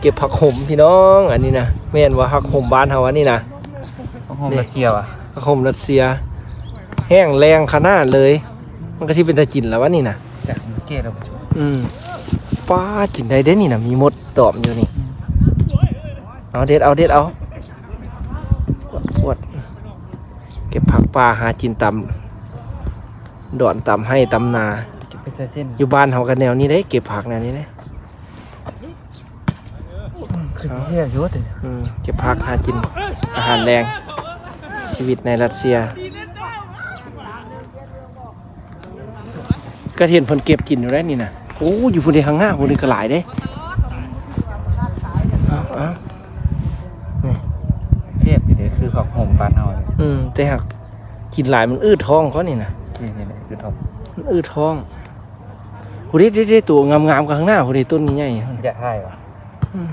เก็บผักขมพี่น้องอันนี้นะแม่นว่าผักขมบ้านเฮาอันนี้นะหอมกระเจียวอะผักขมรัสเซีย แห้งแรงขนาดเลย มันก็สิเป็นตะกินแล้ววะนี่นะแต่เกล็ดเราอืมป้ากินได้เด้นี่นะมีมดตอมอยู่นี่เอาเด็ดเอาเด็ดเอาปวดปวดเก็บผักปลาหาจินตำดอนตำให้ตำนาจะไปใส่เส้นอยู่บ้านเฮากันแนวนี้ได้เก็บผักแนวนี้ได้ คือเที่ยวอยู่แต่อืมเก็บผักหาจินอาหารแรงชีวิตในรัสเซีย ก็เห็นเพิ่นเก็บกินอยู่ได้นี่นะโอ้อยู่พุ่นเดข้างหน้าพุ่นเดก็หลายเด้เอาเอาเสียบอยู่เด้คือผักหอมบ้านเฮาเลยอืมแต่หากกินหลายมันอืดท้องเขานี่นะนี่นี่แหละคือทอมมันอืดท้องหูเด็ดเด็ดตัวงามๆกับข้างหน้าหูเด็ดต้นใหญ่จะให้วะๆอืม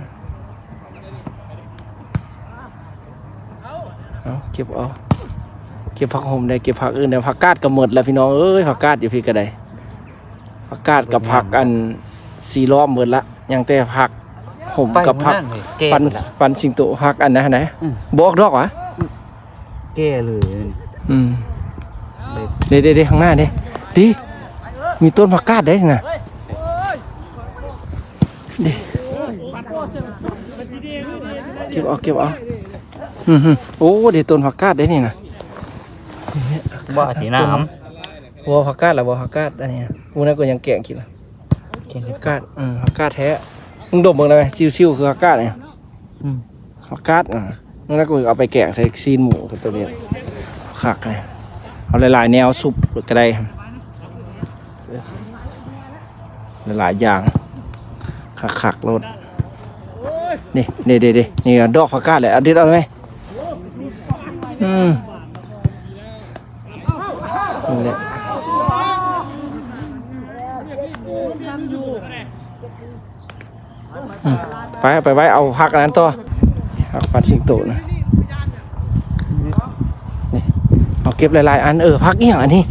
เอาเก็บเอาเก็บผักหอมได้เก็บผักอื่นได้ผักกาดก็หมดแล้วพี่น้องเอ้ยผักกาดอยู่พี่ก็ได้ผักกาดกับผักอันสีล้อมหมดละยังแต่ผักหอมไปกับผักมื้อนั้นเลยแก้ฟันหมดละฟันสิงโตผักอันนะไหนอืมบอกดอกวะแก้เลยอืมเลยเด้เด้เด้ข้างหน้าเด้ดิมีต้นผักกาดได้นะดิเก็บเอาเก็บเอา อืมฮึโอ้เดี๋ยวต้นผักกาดได้นี่นะบ่าสีน้วัวผักกาดหรือวัวผักกาดอันนี้วัวนั้นก็ยังแกงกินละำแก้เห็ผัดกกาดอืมผักกาดแท้มึงดมมึงได้ไหมซิวๆคือผักกาดเนี่ยอืมผักกาดอะนั่นก็เอาไปแกงใส่ซีนหมูกับตัวนี้ขักเลยเอาหลายๆแนวซุปก็ได้ครับหลายๆอย่างขักขักๆรสนี่เด็ดเด็ดนี่ดอกผักกาดเลยเอาเด็ดเอาไหม อืมนี่แหละอืมไปไปไว้เอาผักอันนั้นต่อผักฟันสิงโตนะนี่เอาเก็บหลายๆอันเออผักอีหยังอันนี้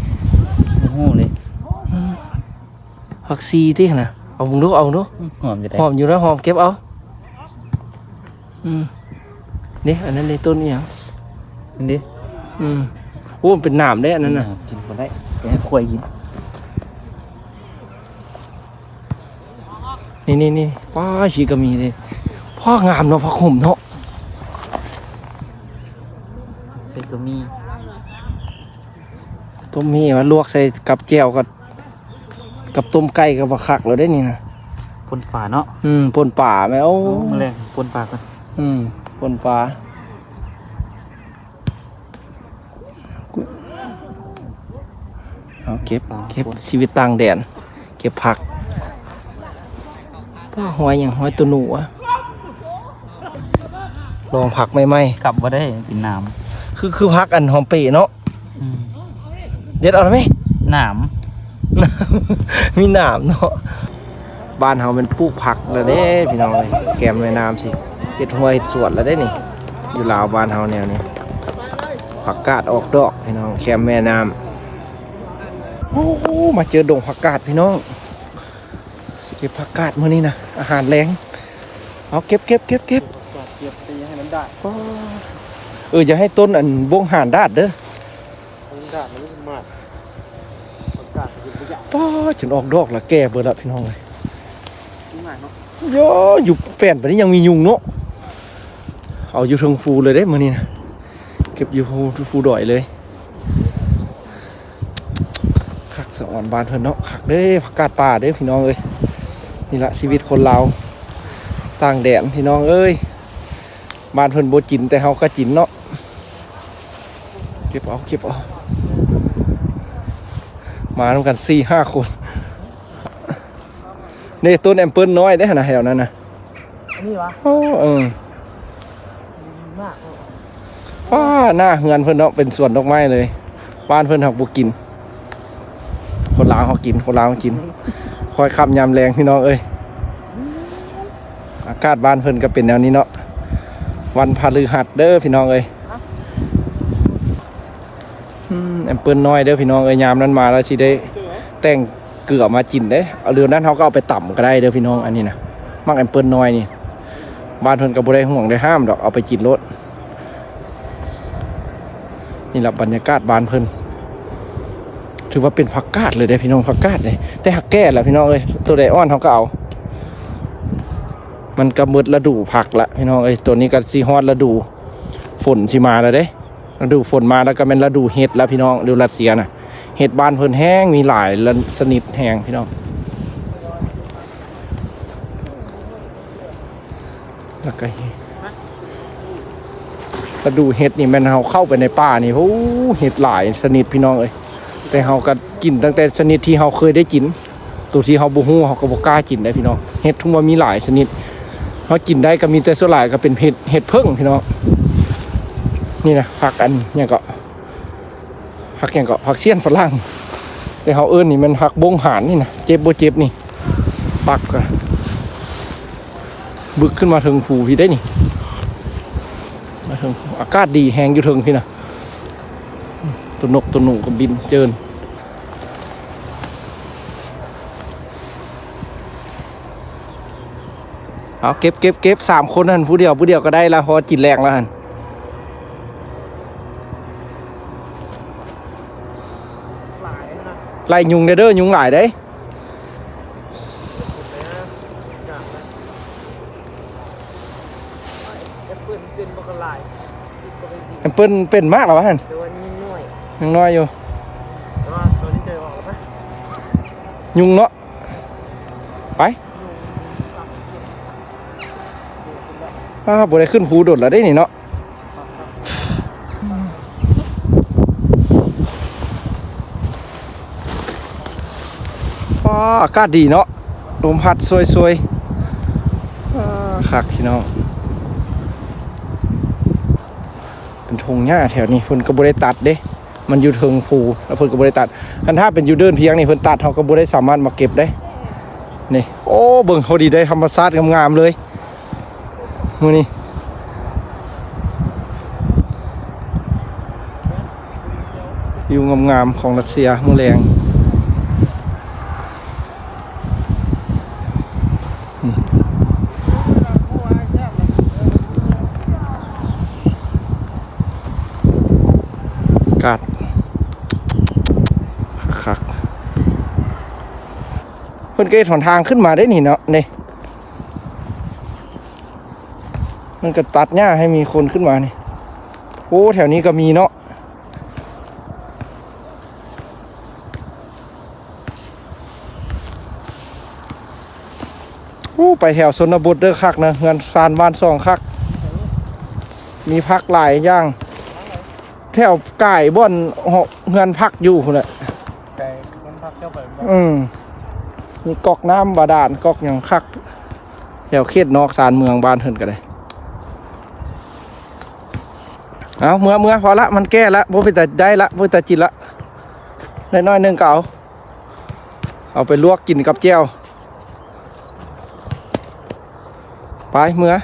โอ้โหเลยผักซีที่นะเอามึงดูเอามึงดูหอมจะได้หอมอยู่นะหอมเก็บเอาอืมนี่อันนั้นในต้นนี่หยัง อันนี้อืมโอ้มันเป็นหนามได้อันนั้นนะกินคนได้ไปให้ควายกินนี่นี่นี่ป้าชีก็มีเลยพ่องามเนาะผักขมเนาะใส่ก็มีต้มมีว่าลวกใส่กับแจ่วกับกับต้มไก่กับบักคักเราได้นี่นะปนป่าเนาะอืมปนป่าไหมโอ้โอ้แมลงปนป่ากันอืมปนปลา เอาเก็บเก็บชีวิตต่างแดน เก็บผักป้าหอยอย่างหอยตัวหนูอะลองผักใหม่กลับมาได้กินน้ๆคือคือผักอันหอมเปะเนาะำอืมเด็ดเอาไหมหนามมีหนามเนาะบ้านเฮาเป็นปลูกผักแล้วเด้พี่น้องเลยแกมแม่น้ำสิเฮ็ดห้วยเฮ็ดสวนแล้วเด้นี่ อยู่ลาวบ้านเฮาแนวนี้ผักกาดออกดอกพี่น้องแคมแม่น้ำ โอ้โหมาเจอดงผักกาดพี่น้องเก็บผักกาดมื้อนี้นะอาหารแรงเอาเก็บเก็บเก็บเก็บเก็บไปให้มันได้ป้าเอออย่าให้ต้นอันวงหานดาดเด้อมันได้มันรู้สึกมากประกาศอยู่ประหยัดป้าฉันออกดอกและแก่เบิดละพี่น้องเลยง่ายเนาะโยอยู่แป้นไปนี้ยังมียุงเนาะเอาอยู่เทิงฟูเลยเด้มื้อนี้นะเก็บอยู่ฟูฟูดอยเลยคัก สะอ่อนบานเพิ่นเนาะคักเด้ผักกาดป่าเด้พี่น้องเอ้ยนี่ละชีวิตคนลาวต่างแดนพี่น้องเอ้ยบ้านเพิ่นบ่จินแต่เฮาก็จินเนาะเก็บเอาเก็บเอามาทำกันสี่ห้าคนนี่ต้นแอมเปิลน้อยได้ขนาดแถวนั้นนะนี่วะโอ้เออมากว้าหน้าเฮือนเพิ่นเนาะเป็นสวนดอกไม้เลย บ้านเพิ่นหักบ่กิน คนลาวเขากิน คนลาวเขากิน คอยขับยามแรงพี่น้องเอ้ย อากาศบ้านเพิ่นก็เป็นแนวนี้เนาะ วันพฤหัสเด้อพี่น้องเอ้ยอืมแอมเปิลน้อยเด้อพี่น้องเอ้ยยามนั้นมาแล้วสิได้ แต่งเกลือมาจินเด้เอาเรือนั้นเขาก็เอาไปต่ำก็ได้เด้อพี่น้องอันนี้นะมักแอมเปิลน้อยนี่ บ้านเพิ่นก็บ่ได้ห่วงได้ห้ามดอกเอาไปกินรถนี่แหละบรรยากาศบ้านเพิ่น ถือว่าเป็นผักกาดเลยเด้พี่น้องผักกาดเลยแต่หักแก่แหละพี่น้องเอ้ยตัวใดอ่อนเขาก็เอา มันก็หมืดฤดูผักละพี่น้องเอ้ยตัวนี้ก็สิฮอดฤดู ฝนสิมาแล้วเด้ฤดูฝนมาแล้วก็เป็นฤดูเห็ดแล้วพี่น้องดูรัสเซียน่ะเห็ดบานเพลินแห้งมีหลายละสนิทแห้งพี่น้องแล้วก็ฤดูเห็ดนี่มันเฮาเข้าไปในป่านี่โอ้เห็ดหลายสนิทพี่น้องเอ้ย แต่เฮาก็กินตั้งแต่ชนิดที่เฮาเคยได้กิน ตัวที่เฮาบ่ฮู้เฮาก็บ่กล้ากินได้พี่น้องเห็ดทุกว่ามีหลายชนิดเขากินได้ก็มีแต่ส่วนหลายก็เป็นเห็ดเห็ดเพิ่งพี่น้องนี่นะผักอันเนี่ยก็ผักอย่างก็ผักเสี้ยนฝรั่งแต่เขาเอิ้นนี่มันผักบงหานนี่นะเจ็บบ่เจ็บนี่ ปักก็บึกขึ้นมาถึงผูพี่ได้นี่มาถึงอากาศดีแหงอยู่ถึงพี่นะ ตัวนกตัวหนูก็บินเจินเอาเก็บเก็บเก็บสามคนหันผู้เดียวผู้เดียวก็ได้ละพอจิตแรงแล้วหันหลายนะไล่ยุงเด้อยุงหลายเด้แอปเปิ้นเป็นมเปิลเป็นมากแล้วะหัน ยังน้อยอยู่ตัวนี้เจอออกไหมยุงเนาะไปอ้าวบ่ได้ขึ้นภูโดดแล้วได้นี่เนาะว้าอากาศดีเนาะลมพัดสวยๆอ้าคักพี่น้องเป็นธงหญ้าแถวนี้เพิ่นก็บ่ได้ตัดเด้ มันอยู่เทิงภูแล้วเพิ่นก็บ่ได้ตัดคันถ้าเป็นอยู่เดินเพียงนี่เพิ่นตัดเฮาก็บ่ได้สามารถมาเก็บได้นี่โอ้เบิ่งเขาดีได้ธรรมชาติงามๆเลยมื้อนี้วิวงามๆของรัสเซียมื้อแรงอืมอากาศคักๆ เพิ่นก็เฮ็ดหนทางขึ้นมาได้นี่เนาะนี่มันก็ตัดหญ้าให้มีคนขึ้นมานี่โอ้แถวนี้ก็มีเนาะโอ้ไปแถวชนบทเด้อคักนะเงินซานบ้านซองคัก มีพักหลายอย่าง แถวก่ายบ่อนเหาะเงินพักอยู่พุ่นแหละไก่มันพักเข้าไปมันอืม มีกอกน้ำบาดาลกอกอย่างคักแถวเขตนอกสารเมืองบ้านเฮินก็ได้เอาเมื่อเมื่อพอละมันแก้ละบ่ไปแต่ได้ละบ่ไปแต่จิตละได้น้อยหนึงก็เอาเอาไปลวกกินกับแจ่วไปเมื่อ